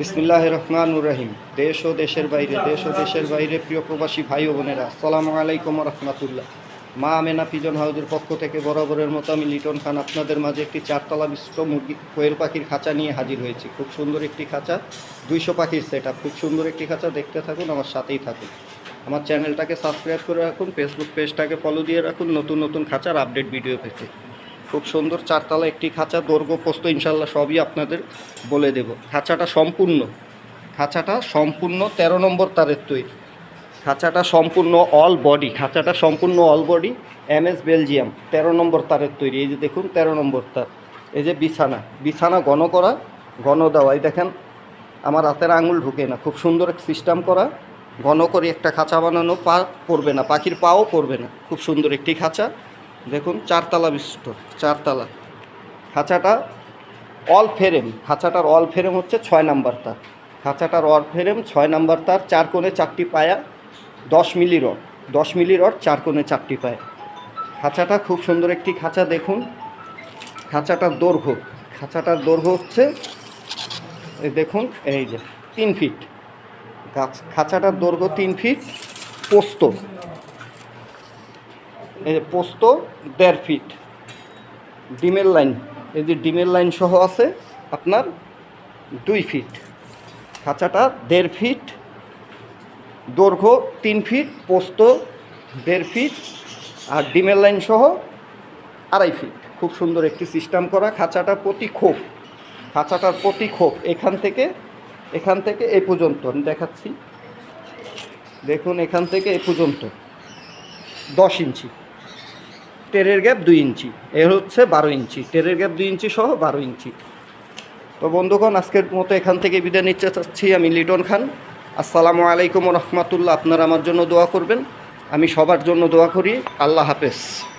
বিসমিল্লাহ রহমান রহিম। দেশ ও দেশের বাইরে, দেশ ও দেশের বাইরে, প্রিয় প্রবাসী ভাই ও বোনেরা, আসসালামু আলাইকুম রহমতুল্লাহ। মা আমেনা পিজন হাউজের পক্ষ থেকে বরাবরের মতো আমি লিটন খান আপনাদের মাঝে একটি চারতলা বিশিষ্ট মুরগি, কোয়েল পাখির খাঁচা নিয়ে হাজির হয়েছি। খুব সুন্দর একটি খাঁচা, দুইশো পাখির সেট খুব সুন্দর একটি খাঁচা, দেখতে থাকুন, আমার সাথেই থাকুন। আমার চ্যানেলটাকে সাবস্ক্রাইব করে রাখুন ফেসবুক পেজটাকে ফলো দিয়ে রাখুন, নতুন নতুন খাঁচার আপডেট ভিডিও পেতে। খুব সুন্দর চারতলা একটি খাঁচা, দৈর্ঘ্য পোস্ত ইনশাল্লাহ সবই আপনাদের বলে দেব। খাঁচাটা সম্পূর্ণ খাঁচাটা সম্পূর্ণ তেরো নম্বর তারের তৈরি। খাঁচাটা সম্পূর্ণ অল বডি খাঁচাটা সম্পূর্ণ all body M S Belgium তেরো নম্বর তারের তৈরি। এই যে দেখুন, তেরো নম্বর তার। এই যে বিছানা বিছানা ঘন করা, ঘন দেওয়া। এই দেখেন, আমার হাতের আঙুল ঢুকে না। খুব সুন্দর এক সিস্টেম করা। ঘন করে একটা খাঁচা বানানো, পা পড়বে না, পাখির পাও পড়বে না। খুব সুন্দর একটি খাঁচা। দেখুন, চারতলা বিশিষ্ট চারতলা। খাঁচাটা অল ফ্রেম খাঁচাটার অল ফ্রেম হচ্ছে ছয় নাম্বার তার। খাঁচাটার অল ফ্রেম ছয় নাম্বার তার, চার কোণে চারটি পায়া, দশ মিলি রড। দশ মিলি রড, চার কোণে চারটি পায়া। খাঁচাটা খুব সুন্দর একটি খাঁচা, দেখুন। খাঁচাটার দৈর্ঘ্য খাঁচাটার দৈর্ঘ্য হচ্ছে দেখুন, এই যে তিন ফিট গাছ খাঁচাটার দৈর্ঘ্য তিন ফিট পোস্ত। পোস্ত, দেড় ফিট। ডিমের লাইন, এই যে ডিমের লাইন সহ আছে আপনার দুই ফিট। খাঁচাটা দেড় ফিট, দৈর্ঘ্য তিন ফিট, পোস্ত দেড় ফিট, আর ডিমের লাইন সহ আড়াই ফিট। খুব সুন্দর একটি সিস্টেম করা খাঁচাটা প্রতি খোপ। খাঁচাটার প্রতি খোপ এখান থেকে এখান থেকে এ পর্যন্ত। আমি দেখাচ্ছি। দেখুন এখান থেকে এ পর্যন্ত। দশ ইঞ্চি। টেরের গ্যাপ দুই ইঞ্চি। এর হচ্ছে বারো ইঞ্চি। টেরের গ্যাপ দুই ইঞ্চি সহ বারো ইঞ্চি। তো বন্ধুগণ, আজকের মতো এখান থেকে বিদায় নিতে চাচ্ছি আমি লিটন খান। আসসালামু আলাইকুম রহমতুল্লাহ। আপনারা আমার জন্য দোয়া করবেন। আমি সবার জন্য দোয়া করি। আল্লাহ হাফেজ।